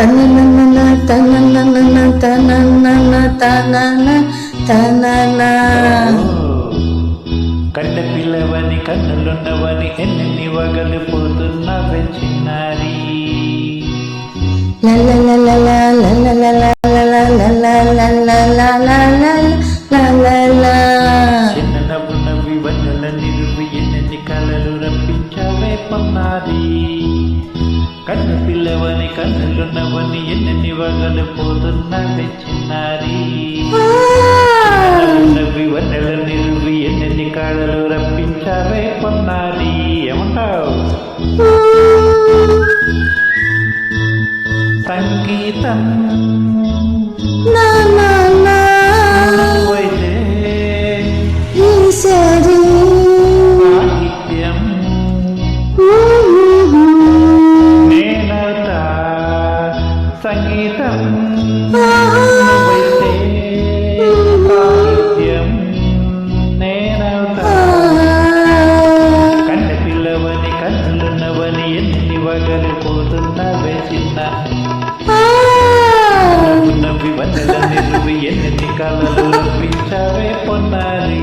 తననన తననన తననన తనన తనన కన్న పిల్లవని కన్నులున్నవని ఎన్ని వగలు పోతున్నవే చిన్నారి చిన్న నవ్వు నవ్వి వన్నెల నిరువి ఎన్నెన్ని కలలు రప్పించవే పొన్నారి కన్ను పిల్లవని కన్నులున్నవని ఎన్నెన్ని వగలు పోతున్నా చిన్నారి. నవ్వి వన్నెల నిరువి ఎన్నెన్ని కళలు రప్పించారే పొన్నారి. ఏమంటావు? సంగీతం నిలువి ఎన్ని కలలు రప్పించవే పొన్నారి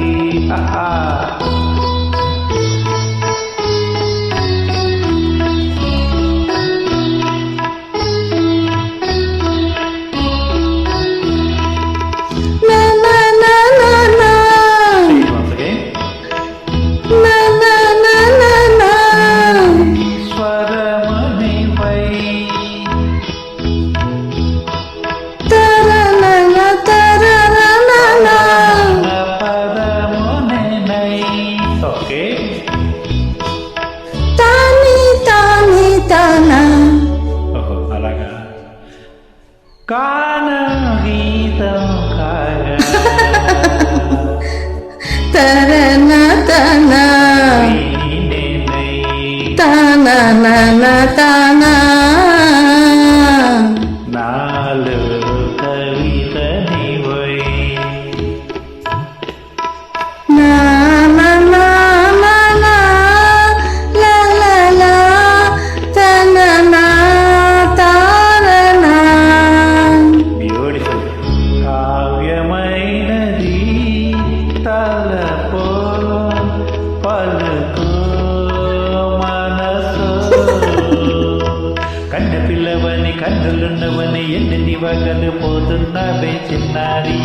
పిల్లవని కన్నులున్నవని ఎన్ని వగలు పోతున్నవే చిన్నారి?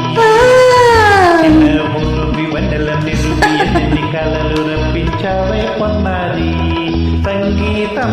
చిన్న మునువి వన్నెల నిరువి ఎన్ని కలలు రప్పించావే పొన్నారి? సంగీతం.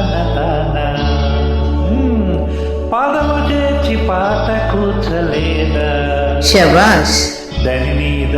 పాట కూర్చలేదా శబాష్ దని నీద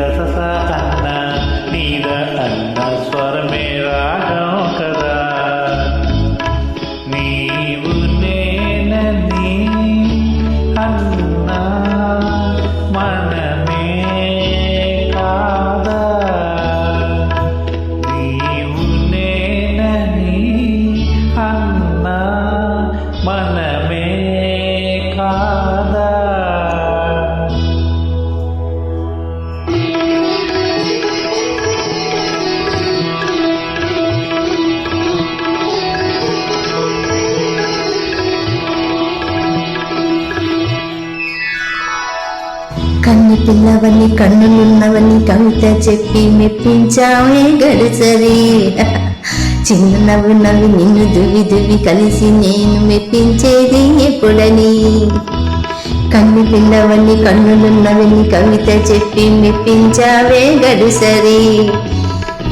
కన్ను పిల్లవని కన్నులున్నవని కవిత చెప్పి మెప్పించావే గడిచది చిన్న నవ్వు నవ్వి నిన్ను దువి దువి కలిసి నేను మెప్పించేది ఎప్పుడని. కన్ను పిల్లవని కన్నులున్నవని కవిత చెప్పి మెప్పించావే గడిసరి.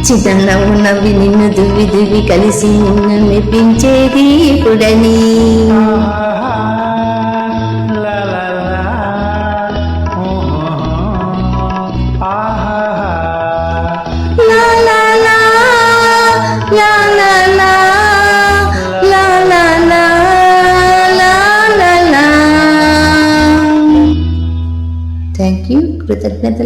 చిన్న నవ్వు నవ్వి నిన్ను దువ్వి దువి కలిసి నిన్ను మెప్పించేది ఎప్పుడని. కృతజ్ఞతలు